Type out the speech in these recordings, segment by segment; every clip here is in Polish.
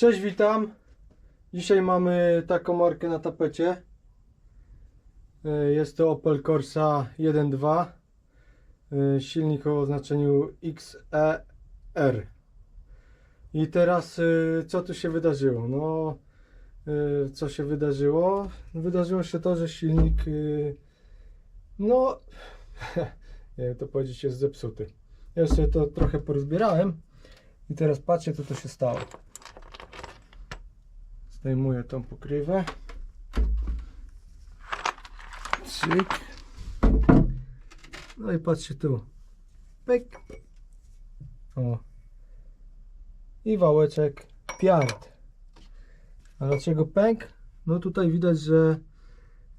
Cześć, witam. Dzisiaj mamy taką markę na tapecie. E, Jest to Opel Corsa 1.2. E, Silnik o oznaczeniu XER. I teraz e, co tu się wydarzyło? No, co się wydarzyło? Wydarzyło się to, że silnik, no, nie wiem to powiedzieć, jest zepsuty. Jeszcze to trochę porozbierałem i teraz patrzcie, co to się stało. Zdejmuję tą pokrywę. Cyk. No i patrzcie tu. Pyk. O. I wałeczek piard. A dlaczego pęk? No tutaj widać, że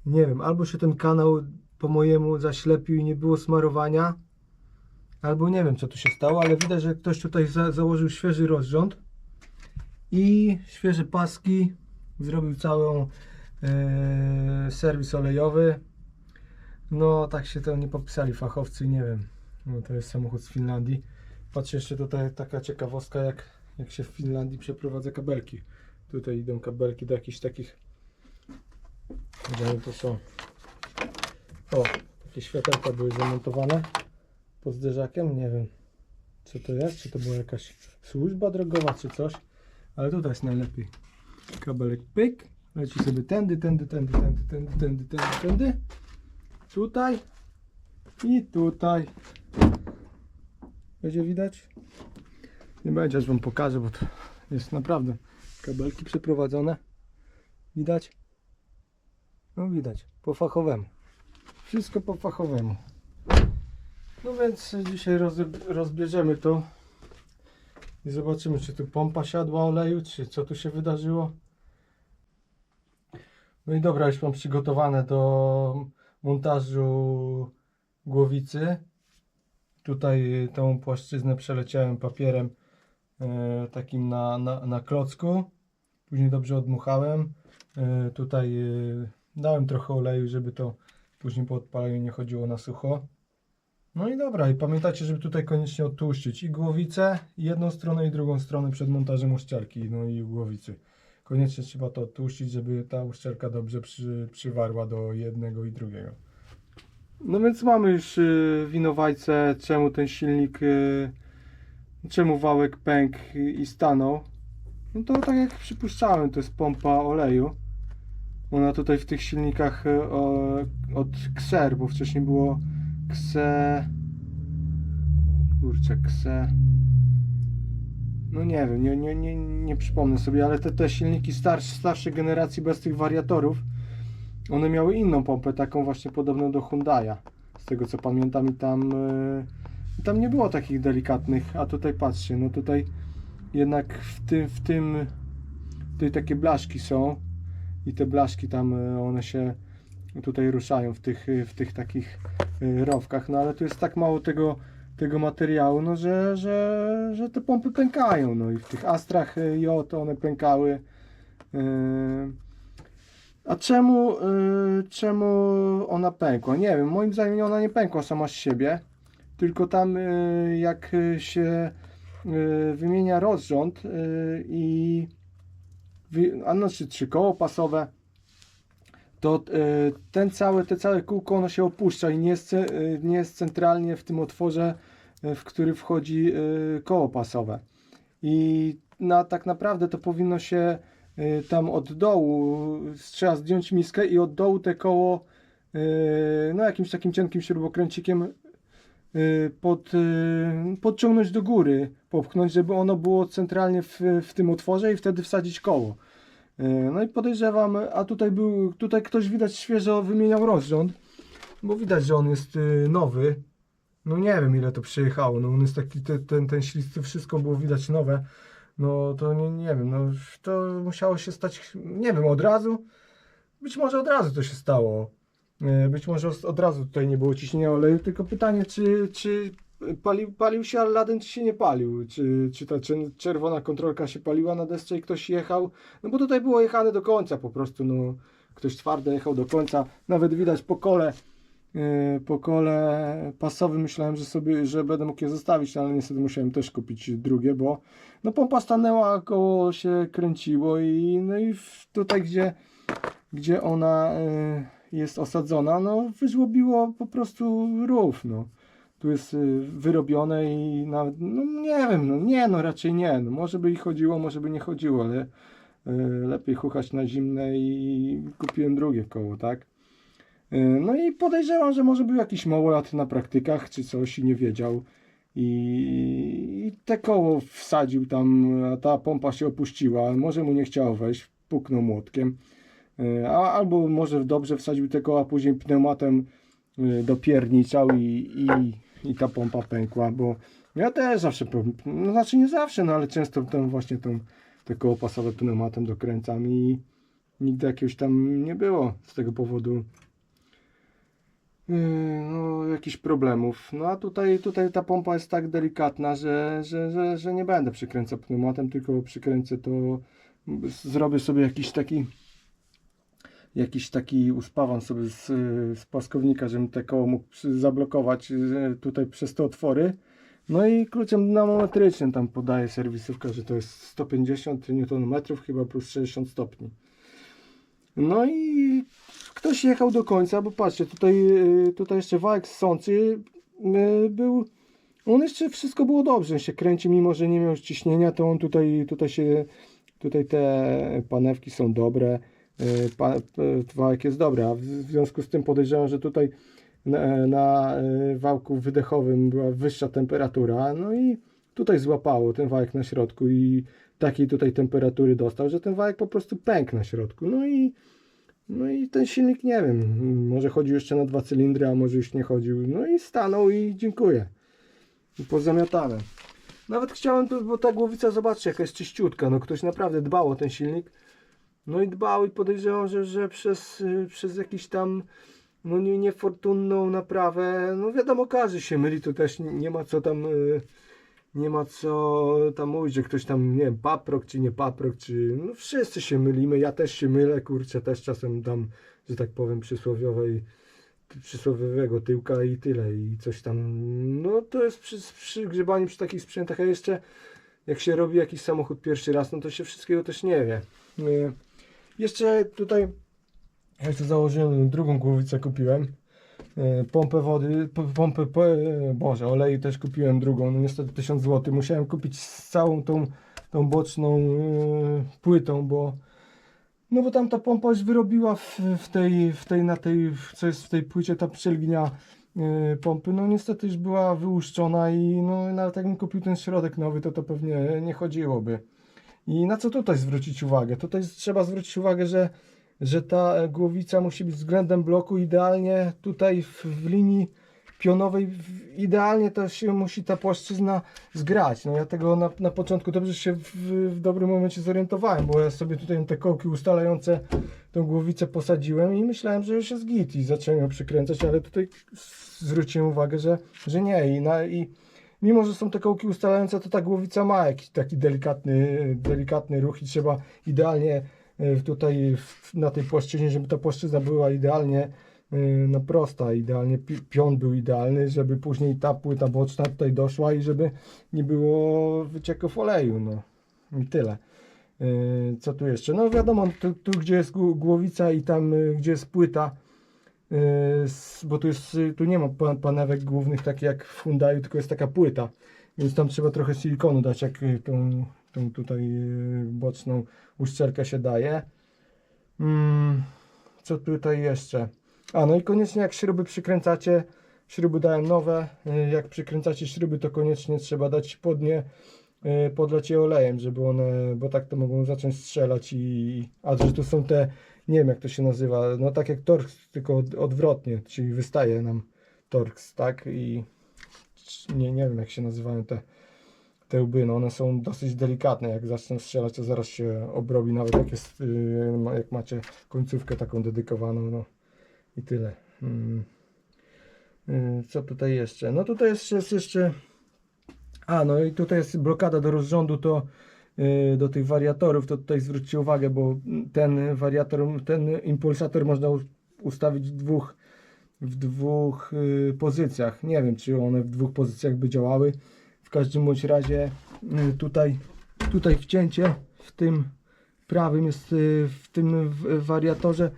nie wiem, albo się ten kanał po mojemu zaślepił i nie było smarowania, albo nie wiem co tu się stało, ale widać, że ktoś tutaj za założył świeży rozrząd i świeże paski. Zrobił całą e, serwis olejowy. No, tak się to nie popisali fachowcy, nie wiem. No, to jest samochód z Finlandii. Patrzcie jeszcze tutaj taka ciekawostka, jak, jak się w Finlandii przeprowadza kabelki. Tutaj idą kabelki do jakichś takich. Wydaje to są. O, takie światełka były zamontowane pod zderzakiem. Nie wiem, co to jest. Czy to była jakaś służba drogowa, czy coś. Ale tutaj jest najlepiej. Kabelek pyk. Leci sobie tędy, tędy, tędy, tędy, tędy, tędy, tędy, tędy. Tutaj. I tutaj. Będzie widać? Nie będzie, aż wam pokażę, bo to jest naprawdę kabelki przeprowadzone. Widać? No widać, po fachowemu. Wszystko po fachowemu. No więc dzisiaj roz, rozbierzemy to i zobaczymy, czy tu pompa siadła oleju, czy co tu się wydarzyło. No i dobra, już mam przygotowane do montażu głowicy. Tutaj tą płaszczyznę przeleciałem papierem e, takim na, na, na klocku. Później dobrze odmuchałem. E, tutaj dałem trochę oleju, żeby to później po odpaleniu nie chodziło na sucho. No i dobra, i pamiętajcie, żeby tutaj koniecznie odtłuszczyć i głowicę, i jedną stronę i drugą stronę przed montażem uszczelki, no i głowicy. Koniecznie trzeba to odtłuszczyć, żeby ta uszczelka dobrze przy, przywarła do jednego i drugiego. No więc mamy już y, winowajcę, czemu ten silnik, y, czemu wałek pękł i stanął. No to tak jak przypuszczałem, to jest pompa oleju. Ona tutaj w tych silnikach y, od Xer, bo wcześniej było Xe... Kurczę, Xe... No nie wiem, nie, nie, nie, nie przypomnę sobie, ale te, te silniki starsze, starszej generacji bez tych wariatorów, one miały inną pompę, taką właśnie podobną do Hyundai'a. Z tego co pamiętam i tam, yy, tam nie było takich delikatnych, a tutaj patrzcie, no tutaj jednak w tym, w tym, tutaj takie blaszki są. I te blaszki tam, yy, one się tutaj ruszają w tych, w tych takich rowkach, no ale tu jest tak mało tego, tego materiału, no że, że, że te pompy pękają, no i w tych Astrach J one pękały. Yy, a czemu, czemu ona pękła? Nie wiem, moim zdaniem ona nie pękła sama z siebie, tylko tam jak się wymienia rozrząd i a znaczy trzy koło pasowe, to yy, ten cały, te całe kółko ono się opuszcza i nie jest, yy, nie jest centralnie w tym otworze, yy, w który wchodzi koło pasowe. I na, tak naprawdę to powinno się tam od dołu trzeba zdjąć miskę i od dołu te koło no jakimś takim cienkim śrubokręcikiem pod, podciągnąć do góry, popchnąć, żeby ono było centralnie w, w tym otworze i wtedy wsadzić koło. Y, No i podejrzewam, a tutaj był, tutaj ktoś widać świeżo wymieniał rozrząd, bo widać, że on jest y, nowy. No nie wiem ile to przyjechało, no on jest taki, te, ten, ten ślisty, wszystko było widać nowe. No to nie, nie wiem, no to musiało się stać, nie wiem, od razu. Być może od razu to się stało. E, Być może od razu tutaj nie było ciśnienia oleju, tylko pytanie, czy, czy palił, palił się Aladdin, czy się nie palił? Czy, czy ta czer- czerwona kontrolka się paliła na desce i ktoś jechał? No bo tutaj było jechane do końca po prostu, no ktoś twardo jechał do końca. Nawet widać po kole, yy, po kole pasowym myślałem, że sobie, że będę mógł je zostawić, ale niestety musiałem też kupić drugie, bo no pompa stanęła, koło się kręciło i no i tutaj gdzie, gdzie ona yy, jest osadzona, no wyżłobiło po prostu rów, no. Tu jest yy, wyrobione i nawet, no nie wiem, no nie, no raczej nie, no może by i chodziło, może by nie chodziło, ale yy, lepiej chuchać na zimne i kupiłem drugie koło, tak? Yy, No i podejrzewam, że może był jakiś małolat na praktykach czy coś i nie wiedział. I, I te koło wsadził tam, a ta pompa się opuściła. Może mu nie chciało wejść, puknął młotkiem. A, albo może dobrze wsadził te koła, później pneumatem yy, dopierniczał i, i, i ta pompa pękła, bo ja też zawsze, no znaczy nie zawsze, no ale często tam właśnie tą, te koło pasowe pneumatem dokręcam i nigdy jakiegoś tam nie było z tego powodu Yy, no, jakichś problemów. No a tutaj, tutaj ta pompa jest tak delikatna, że, że, że, że nie będę przykręcał pneumatem, tylko przykręcę to, zrobię sobie jakiś taki jakiś taki uspawan sobie z, z płaskownika, żebym te koło mógł zablokować yy, tutaj przez te otwory. No i kluczem dynamometrycznym tam podaje serwisówka, że to jest 150 Nm chyba plus 60 stopni. No i ktoś jechał do końca, bo patrzcie, tutaj, y, tutaj jeszcze wałek ssący y, był, on jeszcze wszystko było dobrze, się kręci, mimo że nie miał ciśnienia, to on tutaj, tutaj się, tutaj te panewki są dobre, y, y, wałek jest dobry, a w związku z tym podejrzewam, że tutaj na, na y, wałku wydechowym była wyższa temperatura, no i tutaj złapało ten wałek na środku i takiej tutaj temperatury dostał, że ten wałek po prostu pękł na środku, no i no i ten silnik, nie wiem, może chodził jeszcze na dwa cylindry, a może już nie chodził. No i stanął i dziękuję. I pozamiatane. Nawet chciałem, bo ta głowica, zobaczcie, jaka jest czyściutka. No ktoś naprawdę dbał o ten silnik. No i dbał i podejrzewam, że, że przez, y, przez jakiś tam no nie, niefortunną naprawę, no wiadomo, każdy się myli, to też nie, nie ma co tam y, nie ma co tam mówić, że ktoś tam, nie wiem, paprok czy nie paprok, czy no wszyscy się mylimy, ja też się mylę, kurczę, też czasem dam, że tak powiem, przysłowiowej przysłowiowego tyłka i tyle i coś tam, no to jest przy, przy grzebaniu przy takich sprzętach, a jeszcze jak się robi jakiś samochód pierwszy raz, no to się wszystkiego też nie wie. Y, Jeszcze tutaj, ja jeszcze założyłem drugą głowicę, kupiłem, E, pompę wody, pompę, e, boże, oleju też kupiłem drugą, no niestety 1000 zł. Musiałem kupić z całą tą, tą boczną e, płytą, bo no bo tam ta pompa już wyrobiła w, w tej, w tej, na tej, co jest w tej płycie, ta przelgnia pompy, no niestety już była wyłuszczona i no nawet jakbym kupił ten środek nowy, to to pewnie nie chodziłoby. I na co tutaj zwrócić uwagę? Tutaj trzeba zwrócić uwagę, że że ta głowica musi być względem bloku idealnie tutaj w, w linii pionowej, w, idealnie to się musi ta płaszczyzna zgrać. No ja tego na, na początku dobrze się w, w dobrym momencie zorientowałem, bo ja sobie tutaj te kołki ustalające tą głowicę posadziłem i myślałem, że już jest git i zacząłem ją przykręcać, ale tutaj zwróciłem uwagę, że, że nie i, na, i mimo, że są te kołki ustalające, to ta głowica ma jakiś taki delikatny, delikatny ruch i trzeba idealnie y, tutaj na tej płaszczyźnie, żeby ta płaszczyzna była idealnie y, no prosta, idealnie pi- pion był idealny, żeby później ta płyta boczna tutaj doszła i żeby nie było wycieków oleju, no i tyle. Y, Co tu jeszcze? No wiadomo, tu, tu gdzie jest gł- głowica i tam gdzie jest płyta, bo tu jest, y, tu nie ma pa- panewek głównych takie jak w Hyundai, tylko jest taka płyta, więc tam trzeba trochę silikonu dać, jak y, tą, tą tutaj y, boczną uszczelkę się daje. Mm, co tutaj jeszcze? A no i koniecznie jak śruby przykręcacie, śruby dają nowe, y, jak przykręcacie śruby to koniecznie trzeba dać spodnie, y, podlać je olejem, żeby one, bo tak to mogą zacząć strzelać i, a że są te, nie wiem jak to się nazywa, no tak jak Torx, tylko od, odwrotnie, czyli wystaje nam Torx, tak i nie, nie wiem jak się nazywają te te łby, no one są dosyć delikatne, jak zaczną strzelać to zaraz się obrobi, nawet jak jest, y, jak macie końcówkę taką dedykowaną, no i tyle. Mm. Y, Co tutaj jeszcze? No tutaj jest, jest jeszcze, a no i tutaj jest blokada do rozrządu, to do tych wariatorów, to tutaj zwróćcie uwagę, bo ten wariator, ten impulsator można ustawić w dwóch w dwóch y, pozycjach. Nie wiem, czy one w dwóch pozycjach by działały. W każdym bądź razie y, tutaj, tutaj wcięcie w tym prawym jest y, w tym wariatorze.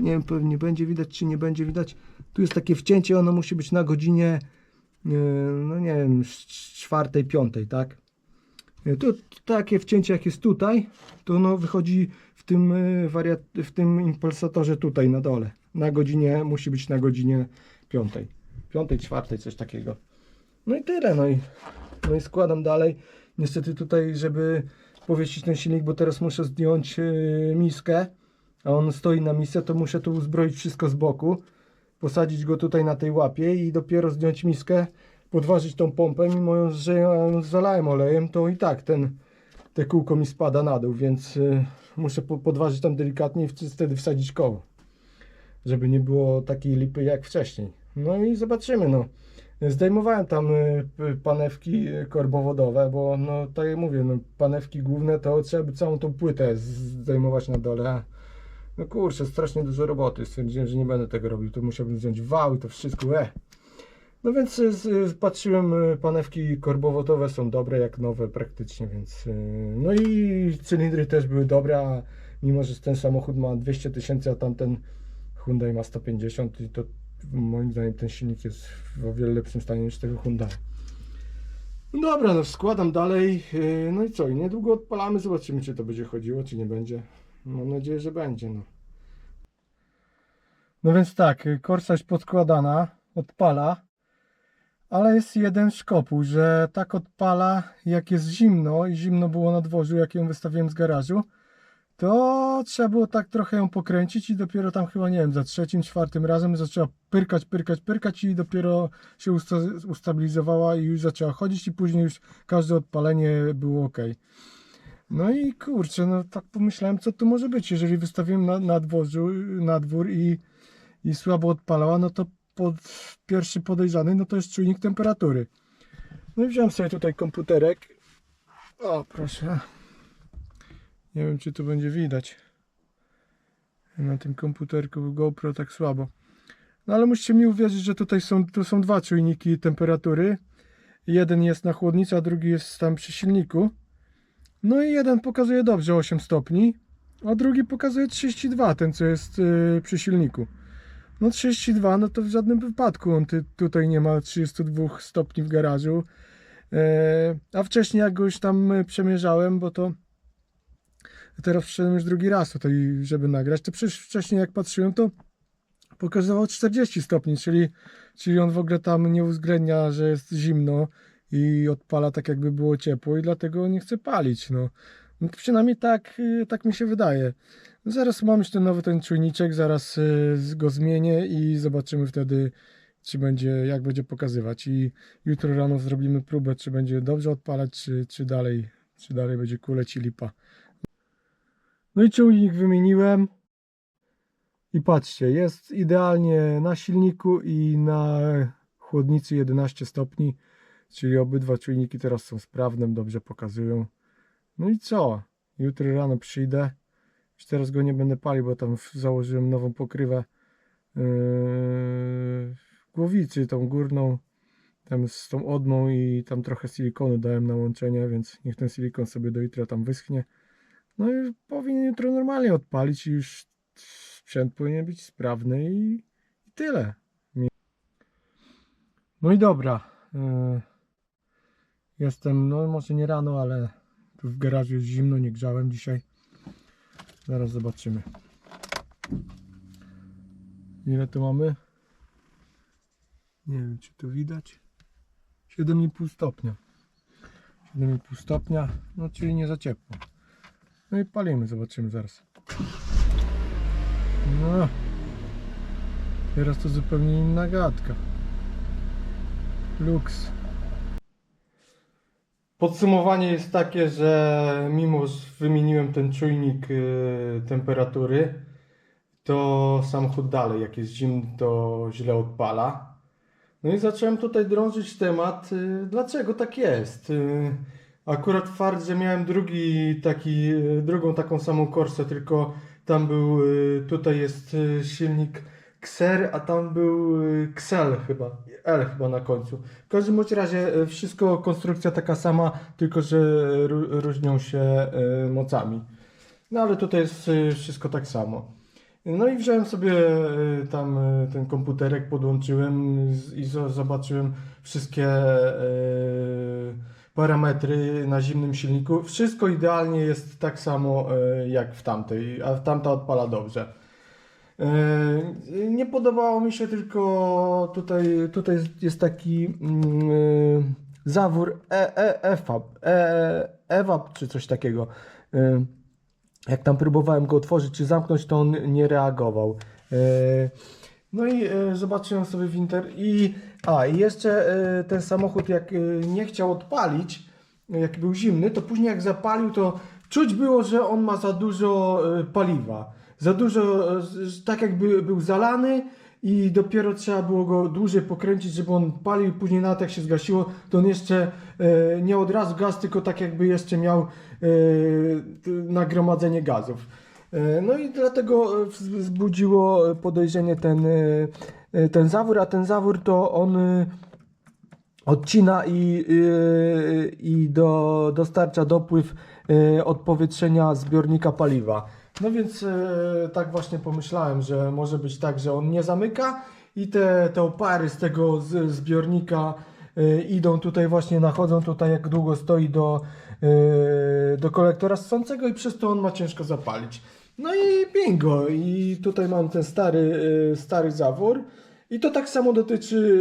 Nie wiem, pewnie będzie widać, czy nie będzie widać. Tu jest takie wcięcie, ono musi być na godzinie, y, no nie wiem, czwartej, piątej, tak? Y, Tu takie wcięcie jak jest tutaj, to ono wychodzi w tym y, wariat, w tym impulsatorze tutaj na dole. Na godzinie, musi być na godzinie piątej. Piątej, czwartej, coś takiego. No i tyle, no i, no i składam dalej. Niestety tutaj, żeby powiesić ten silnik, bo teraz muszę zdjąć y, miskę, a on stoi na misce, to muszę tu uzbroić wszystko z boku, posadzić go tutaj na tej łapie i dopiero zdjąć miskę, podważyć tą pompę, mimo że ja zalałem olejem, to i tak ten, te kółko mi spada na dół, więc y, muszę po, podważyć tam delikatnie i wtedy- wsadzić koło, żeby nie było takiej lipy jak wcześniej. No i zobaczymy, no. Zdejmowałem tam y, panewki korbowodowe, bo no tak jak mówię, no, panewki główne to trzeba by całą tą płytę zdejmować na dole. No kurczę, strasznie dużo roboty. Stwierdziłem, że nie będę tego robił. To musiałbym wziąć wał i to wszystko. E. No więc y, z, patrzyłem, y, panewki korbowodowe są dobre jak nowe praktycznie, więc y, no i cylindry też były dobre, a mimo, że ten samochód ma 200 tysięcy, a tamten Hyundai ma 150 i to moim zdaniem ten silnik jest w o wiele lepszym stanie niż tego Hyundai. No dobra, no składam dalej, no i co, i niedługo odpalamy, zobaczymy czy to będzie chodziło, czy nie będzie. Mam nadzieję, że będzie, no. No więc tak, y, korsa jest podkładana, odpala, ale jest jeden szkopuł, że tak odpala jak jest zimno i zimno było na dworzu, jak ją wystawiłem z garażu, to trzeba było tak trochę ją pokręcić i dopiero tam chyba, nie wiem, za trzecim, czwartym razem zaczęła pyrkać, pyrkać, pyrkać i dopiero się usta ustabilizowała i już zaczęła chodzić i później już każde odpalenie było ok. No i kurczę, no tak pomyślałem, co tu może być, jeżeli wystawiłem na, na, dworzu, na dwór i, i słabo odpalała, no to pod, pierwszy podejrzany, no to jest czujnik temperatury. No i wziąłem sobie tutaj komputerek. O, proszę. Nie wiem, czy to będzie widać. Na tym komputerku GoPro tak słabo. No ale musicie mi uwierzyć, że tutaj są, tu są dwa czujniki temperatury. Jeden jest na chłodnicy, a drugi jest tam przy silniku. No i jeden pokazuje dobrze 8 stopni, a drugi pokazuje 32, ten co jest yy, przy silniku. No 32, no to w żadnym wypadku on ty, tutaj nie ma 32 stopni w garażu. E, a wcześniej jak go już tam e, przemierzałem, bo to teraz przyszedłem już drugi raz tutaj, żeby nagrać, to przecież wcześniej jak patrzyłem, to pokazywał 40 stopni, czyli, czyli on w ogóle tam nie uwzględnia, że jest zimno i odpala tak jakby było ciepło i dlatego nie chce palić, no. no przynajmniej tak, y, tak mi się wydaje. No zaraz mam ten nowy ten czujniczek, zaraz y, go zmienię i zobaczymy wtedy, czy będzie, jak będzie pokazywać. I jutro rano zrobimy próbę, czy będzie dobrze odpalać, czy, czy dalej, czy dalej będzie kuleć i lipa. No i czujnik wymieniłem. I patrzcie, jest idealnie na silniku i na chłodnicy 11 stopni, czyli obydwa czujniki teraz są sprawne, dobrze pokazują. No i co? Jutro rano przyjdę. Już teraz go nie będę palił, bo tam założyłem nową pokrywę yy, głowicy, tą górną, tam z tą odmą i tam trochę silikonu dałem na łączenie, więc niech ten silikon sobie do jutra tam wyschnie. No i powinien jutro normalnie odpalić i już sprzęt powinien być sprawny i, i tyle. No i dobra. yy, Jestem, no może nie rano, ale tu w garażu jest zimno, nie grzałem dzisiaj. Zaraz zobaczymy. Ile tu mamy? Nie wiem, czy to widać. 7,5 stopnia. 7,5 stopnia, no czyli nie za ciepło. No i palimy, zobaczymy zaraz. No. Teraz to zupełnie inna gadka. Lux. Podsumowanie jest takie, że mimo że wymieniłem ten czujnik y, temperatury, to samochód dalej, jak jest zimny, to źle odpala. No i zacząłem tutaj drążyć temat, y, dlaczego tak jest. Y, akurat fakt, że miałem drugi taki, y, drugą taką samą Corsę, tylko tam był, y, tutaj jest y, silnik Xer, a tam był y, Xel chyba, L chyba na końcu. W każdym razie y, wszystko, konstrukcja taka sama, tylko że ró- różnią się y, mocami. No ale tutaj jest wszystko tak samo. No i wziąłem sobie tam ten komputerek, podłączyłem i zo- zobaczyłem wszystkie parametry na zimnym silniku. Wszystko idealnie jest tak samo jak w tamtej, a tamta odpala dobrze. Y, Nie podobało mi się tylko tutaj, tutaj jest- taki mm, y, zawór e, e, e, czy coś takiego. Y, jak tam próbowałem go otworzyć czy zamknąć, to on nie reagował. E, No i e, zobaczyłem sobie w inter i a i jeszcze e, ten samochód jak e, nie chciał odpalić, e, jak był zimny, to później jak zapalił, to czuć było, że on ma za dużo e, paliwa. Za dużo, tak jakby był zalany i dopiero trzeba było go dłużej pokręcić, żeby on palił. Później nawet jak się zgasiło, to on jeszcze e, nie od razu gaz, tylko tak jakby jeszcze miał e, nagromadzenie gazów. E, No i dlatego e, wz- wzbudziło podejrzenie ten, e, e, ten zawór, a ten zawór to on e, odcina i, e, i do, dostarcza dopływ odpowietrzenia zbiornika paliwa. No więc e, tak właśnie pomyślałem, że może być tak, że on nie zamyka i te, te opary z tego z, zbiornika e, idą tutaj właśnie, nachodzą tutaj jak długo stoi do, e, do kolektora ssącego i przez to on ma ciężko zapalić. No i bingo, i tutaj mam ten stary, e, stary zawór i to tak samo dotyczy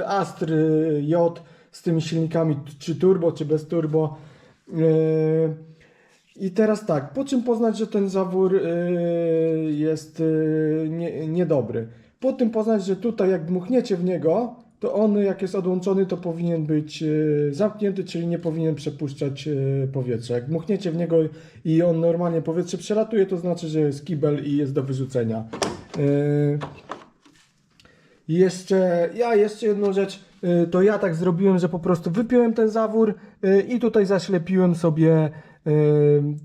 e, Astry J z tymi silnikami czy turbo, czy bez turbo. E, I teraz tak, po czym poznać, że ten zawór e, jest e, nie, niedobry? Po tym poznać, że tutaj jak dmuchniecie w niego, to on jak jest odłączony, to powinien być e, zamknięty, czyli nie powinien przepuszczać powietrza. Jak dmuchniecie w niego i on normalnie powietrze przelatuje, to znaczy, że jest kibel i jest do wyrzucenia. Jeszcze, ja jeszcze jedną rzecz, y, to ja tak zrobiłem, że po prostu wypiąłem ten zawór y, i tutaj zaślepiłem sobie, y,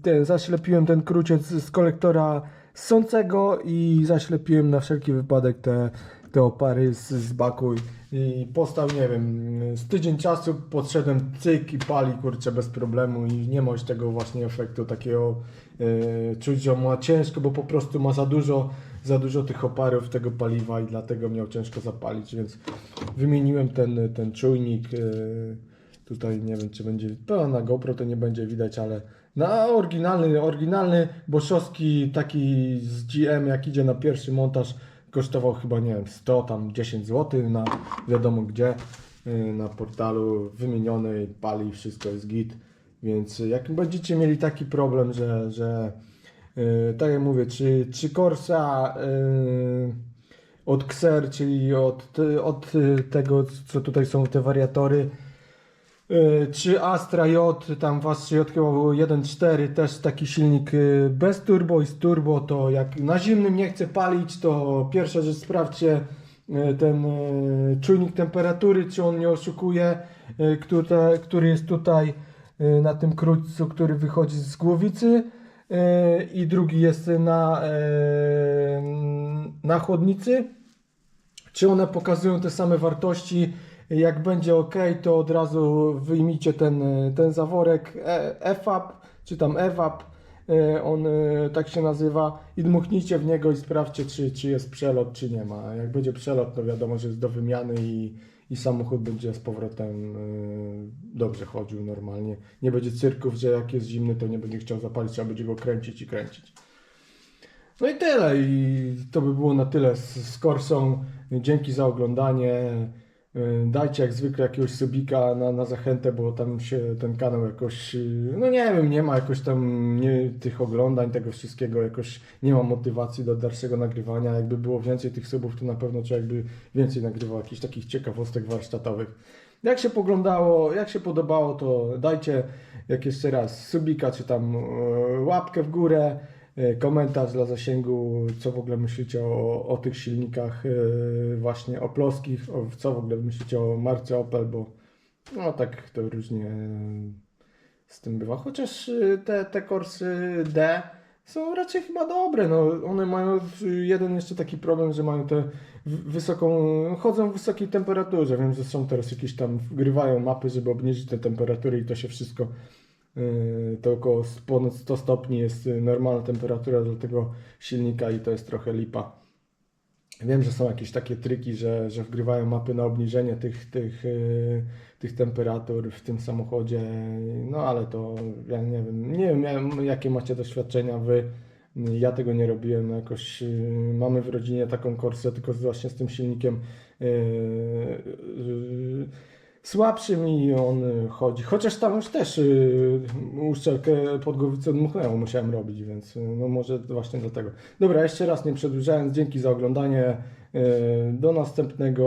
ten, zaślepiłem ten kruciec z kolektora ssącego i zaślepiłem na wszelki wypadek te, te opary z, z baku i postał, nie wiem, z tydzień czasu podszedłem cyk i pali, kurczę, bez problemu i nie ma już tego właśnie efektu takiego y, czuć, że ma ciężko, bo po prostu ma za dużo za dużo tych oparów tego paliwa i dlatego miał ciężko zapalić, więc wymieniłem ten, ten czujnik. yy, Tutaj nie wiem, czy będzie. To na GoPro to nie będzie widać, ale na oryginalny, oryginalny boszowski taki z GM, jak idzie na pierwszy montaż, kosztował chyba nie wiem, 100 tam 10 zł na wiadomo gdzie, yy, na portalu wymieniony, pali, wszystko jest git. Więc jak będziecie mieli taki problem, że, że Yy, tak jak mówię, czy, czy Corsa yy, od Xer, czyli od, ty- od y, tego, co tutaj są te wariatory, czy Astra J, tam w Astrze J chyba było 1.4, też taki silnik yy, bez turbo i z turbo, to jak na zimnym nie chce palić, to pierwsza rzecz sprawdźcie yy, ten yy, czujnik temperatury, czy on nie oszukuje, który, jest tutaj na tym krótcu, który wychodzi z głowicy. I drugi jest na, na chłodnicy. Czy one pokazują te same wartości? Jak będzie ok, to od razu wyjmijcie ten, ten zaworek E- EFAP, czy tam EWAP, yy, on yy, tak się nazywa, i dmuchnijcie w niego i sprawdźcie, czy, czy jest przelot, czy nie ma. Jak będzie przelot, to wiadomo, że jest do wymiany i, i samochód będzie z powrotem dobrze chodził normalnie. Nie będzie cyrków, że jak jest zimny, to nie będzie chciał zapalić, trzeba będzie go kręcić i kręcić. No i tyle. I to by było na tyle z, z Corsą. Dzięki za oglądanie. Yy, Dajcie jak zwykle jakiegoś subika na, na zachętę, bo tam się ten kanał jakoś, yy, no nie wiem, nie ma jakoś tam nie, tych oglądań, tego wszystkiego, jakoś nie ma motywacji do dalszego nagrywania. Jakby było więcej tych subów, to na pewno człowiek by więcej nagrywał jakichś takich ciekawostek warsztatowych. Jak się poglądało, jak się podobało, to dajcie jak jeszcze raz subika, czy tam e, łapkę w górę, e, komentarz dla zasięgu, co w ogóle myślicie o, o tych silnikach e, właśnie oploskich, co w ogóle myślicie o marce Opel, bo no tak to różnie z tym bywa. Chociaż e, te, te Corsy D są raczej chyba dobre. No, one mają jeden jeszcze taki problem, że mają w- wysoką, chodzą w wysokiej temperaturze. Wiem, że są teraz jakieś tam, wgrywają mapy, żeby obniżyć tę temperaturę i to się wszystko, to około ponad 100 stopni jest yy, normalna temperatura dla tego silnika i to jest trochę lipa. Wiem, że są jakieś takie triki, że, że wgrywają mapy na obniżenie tych, tych, yy, tych temperatur w tym samochodzie, no ale to ja nie wiem, nie wiem ja- jakie macie doświadczenia wy, ja tego nie robiłem, no jakoś mamy w rodzinie taką korsę, tylko właśnie z tym silnikiem słabszym i on yy, chodzi, chociaż tam już też yy, uszczelkę pod głowicę dmuchnęło musiałem robić, więc yy, no może właśnie dlatego. Dobra, jeszcze raz nie przedłużając, dzięki za oglądanie. Do następnego,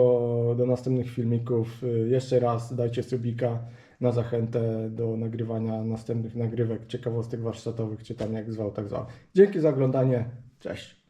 do następnych filmików. Jeszcze raz dajcie subika na zachętę do nagrywania następnych nagrywek, ciekawostek warsztatowych, czy tam jak zwał, tak zwał. Dzięki za oglądanie. Cześć.